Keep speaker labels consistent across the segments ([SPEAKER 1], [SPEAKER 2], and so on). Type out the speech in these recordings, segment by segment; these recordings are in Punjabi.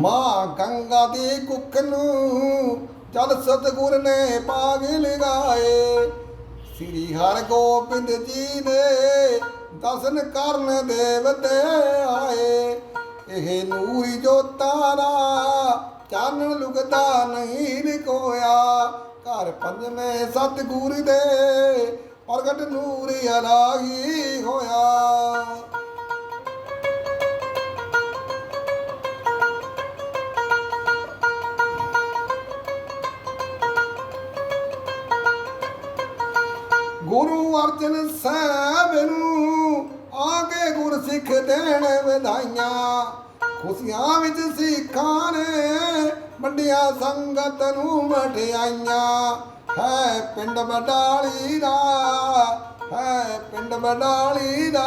[SPEAKER 1] ਮਾਂ ਗੰਗਾ ਦੀ ਕੁੱਖ ਨੂੰ ਜਦ ਸਤਗੁਰ ਨੇ ਪਾਗ ਲਗਾਏ। ਸ੍ਰੀ ਹਰਿ ਗੋਬਿੰਦ ਜੀ ਨੇ ਦਸਨ ਕਰਨ ਦੇਵਤੇ ਆਏ। ਇਹ ਨੂਰੀ ਜੋ ਤਾਰਾ ਚਾਨਣ ਲੁਗਦਾ ਨਹੀਂ ਨਿਕੋਇਆ ਘਰ ਪੰਜਵੇਂ ਸਤਗੁਰ ਦੇ ਪ੍ਰਗਟ ਨੂਰੀ ਅਲਾਹੀ ਹੋਇਆ। ਗੁਰੂ ਅਰਜਨ ਸਾਹਿਬ ਨੂੰ ਆ ਕੇ ਗੁਰ ਸਿੱਖ ਦੇਣ ਵਧਾਈਆਂ। ਖੁਸ਼ੀਆਂ ਵਿੱਚ ਸਿੱਖਾਂ ਨੇ ਵੱਡੀਆਂ ਸੰਗਤ ਨੂੰ ਮਠਿਆਈਆਂ ਹੈ ਪਿੰਡ ਬਡਾਲੀ ਦਾ, ਹੈ ਪਿੰਡ ਬਡਾਲੀ ਦਾ।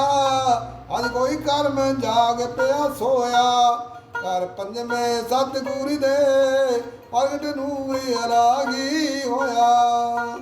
[SPEAKER 1] ਅੱਜ ਕੋਈ ਕਰਮ ਜਾਗ ਪਿਆ ਸੋਇਆ। ਕਰ ਪੰਜਵੇਂ ਸਤਿਗੁਰ ਦੇ ਪ੍ਰਗਟ ਨੂਰ ਅਲਾਗੀ ਹੋਇਆ।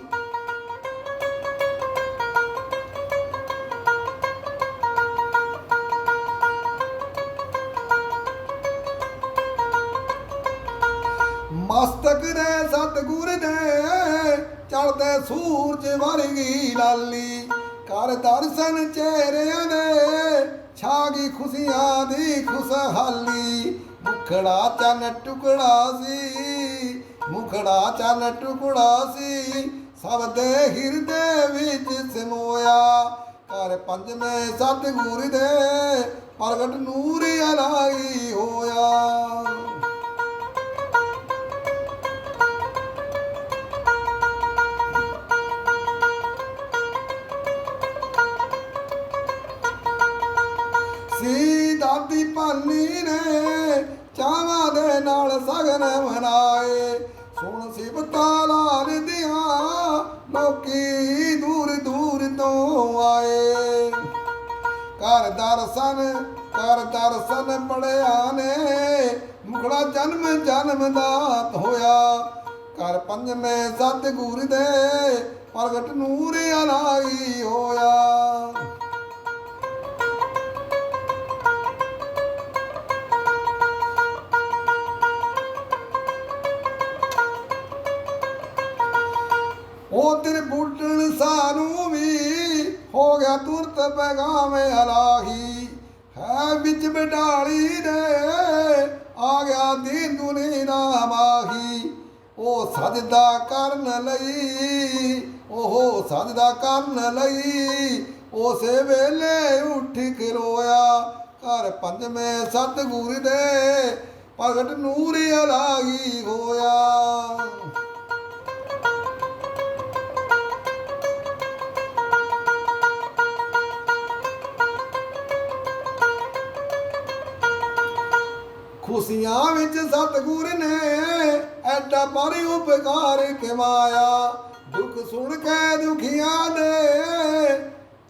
[SPEAKER 1] ਮਸਤਕ ਦੇ ਸਤਗੁਰ ਦੇ ਚੜਦੇ ਸੂਰਜ ਵਰਗੀ ਲਾਲੀ। ਕਰ ਦਰਸ਼ਨ ਚਿਹਰਿਆਂ ਦੇ ਛਾਗੀ ਖੁਸ਼ੀਆਂ ਦੀ ਖੁਸ਼ਹਾਲੀ। ਮੁਖੜਾ ਚੰਨ ਟੁਕੜਾ ਸੀ, ਮੁਖੜਾ ਚੰਨ ਟੁਕੜਾ ਸੀ, ਸਭ ਦੇ ਹਿਰਦੇ ਵਿੱਚ ਸਮੋਇਆ। ਕਰ ਪੰਜਵੇਂ ਸਤਗੁਰ ਦੇ ਪ੍ਰਗਟ ਨੂਰ ਅਲਾਈ ਹੋਇਆ। ਸੀ ਦਾਦੀ ਭਾਨੀ ਨੇ ਚਾਵਾਂ ਦੇ ਨਾਲ ਸਗਨ ਮਨਾਏ। ਸੁਣ ਸਿਬਤਾ ਲਾਲ ਦੀਆਂ ਲੋਕੀ ਦੂਰ ਦੂਰ ਤੋਂ ਆਏ। ਕਰ ਦਰਸ਼ਨ ਕਰ ਦਰਸ਼ਨ ਪੜਿਆ ਨੇ, ਮੁਖੜਾ ਜਨਮ ਜਨਮ ਦਾ ਹੋਇਆ ਕਰ ਪੰਜਵੇਂ ਸਤਿਗੁਰ ਦੇ ਪ੍ਰਗਟ ਨੂਰ ਅਲਾਈ ਹੋਇਆ। ਬੁੱਢਣ ਸਾਨੂੰ ਵੀ ਹੋ ਗਿਆ ਤੁਰਤ ਪੈਗਾਮੇ ਅਲਾਹੀ। ਹੈ ਵਿੱਚ ਬਡਾਲੀ ਦੇ ਆ ਗਿਆ ਦੀਨ ਦੁਨੀ ਦਾ ਮਾਹੀ ਉਹ ਸਜਦਾ ਕਰਨ ਲਈ, ਉਹ ਸਜਦਾ ਕਰਨ ਲਈ, ਉਸੇ ਵੇਲੇ ਉੱਠ ਖਲੋਇਆ ਘਰ ਪੰਜਵੇਂ ਸਤਿਗੁਰ ਦੇ ਪ੍ਰਗਟ ਨੂਰ ਅਲਾਹੀ ਹੋਇਆ। ਖੁਸ਼ੀਆਂ ਵਿੱਚ ਸਤਗੁਰ ਨੇ ਐਡਾ ਭਾਰੀ ਉਪਕਾਰ ਕਮਾਇਆ। ਦੁੱਖ ਸੁਣ ਕੇ ਦੁਖੀਆਂ ਦੇ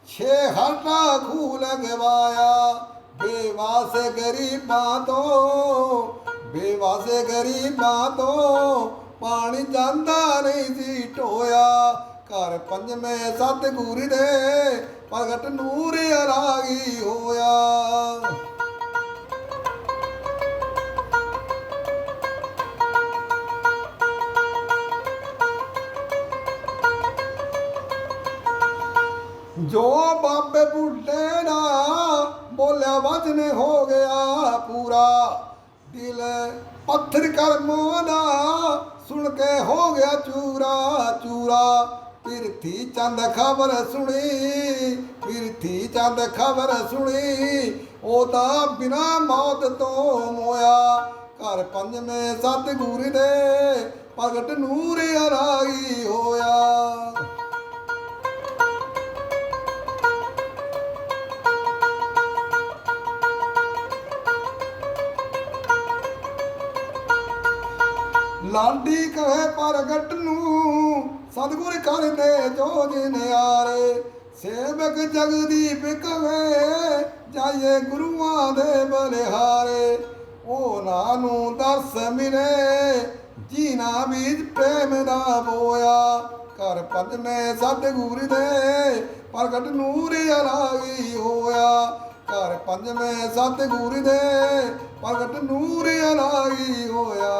[SPEAKER 1] ਛੇ ਹਟਾ ਖੂ ਲਗਵਾਇਆ। ਬੇਵਾਸ ਗਰੀਬਾਂ ਤੋਂ, ਬੇਵਾਸ ਗਰੀਬਾਂ ਤੋਂ ਪਾਣੀ ਜਾਂਦਾ ਨਹੀਂ ਸੀ ਢੋਇਆ। ਘਰ ਪੰਜਵੇਂ ਸਤਗੁਰ ਦੇ ਪ੍ਰਗਟ ਨੂਰ ਅਲਾਗੀ ਹੋਇਆ। ਬਾਬੇ ਬੁੱਢੇ ਦਾ ਬੋਲਿਆ ਵਚਨ ਹੋ ਗਿਆ ਪੂਰਾ। ਦਿਲ ਪੱਥਰ ਕਰਮੋਂ ਦਾ ਸੁਣ ਕੇ ਹੋ ਗਿਆ ਚੂਰਾ ਚੂਰਾ। ਪਿਰਥੀ ਚੰਦ ਖਬਰ ਸੁਣੀ ਪਿਰਥੀ ਚੰਦ ਖਬਰ ਸੁਣੀ, ਉਹ ਤਾਂ ਬਿਨਾ ਮੌਤ ਤੋਂ ਮੋਇਆ। ਘਰ ਪੰਜਵੇਂ ਸਤਿਗੁਰ ਦੇ ਪ੍ਰਗਟ ਨੂਰ ਅਰਾਈ ਹੋਇਆ। ਲਾਡੀ ਕਹੇ ਪ੍ਰਗਟ ਨੂੰ, ਸਤਿਗੁਰ ਕਰਦੇ ਜੋ ਜਿਨਿਆਰੇ ਸੇਵਕ ਜਗਦੀਪ ਕਹੇ ਜਾਈਏ ਗੁਰੂਆਂ ਦੇ ਬਲਿਹਾਰੇ। ਉਹਨਾਂ ਨੂੰ ਦਰਸ ਮਿਲੇ, ਜੀਨਾ ਬੀਜ ਪ੍ਰੇਮ ਦਾ ਬੋਇਆ। ਘਰ ਪਦਮੇ ਸਤਿਗੁਰ ਦੇ, ਪ੍ਰਗਟ ਨੂਰ ਅਲਾਈ ਹੋਇਆ ਪੰਜਵੇਂ ਸਤਿਗੁਰ ਦੇ ਭਗਤ ਨੂਰ ਅਲਾਈ ਹੋਇਆ।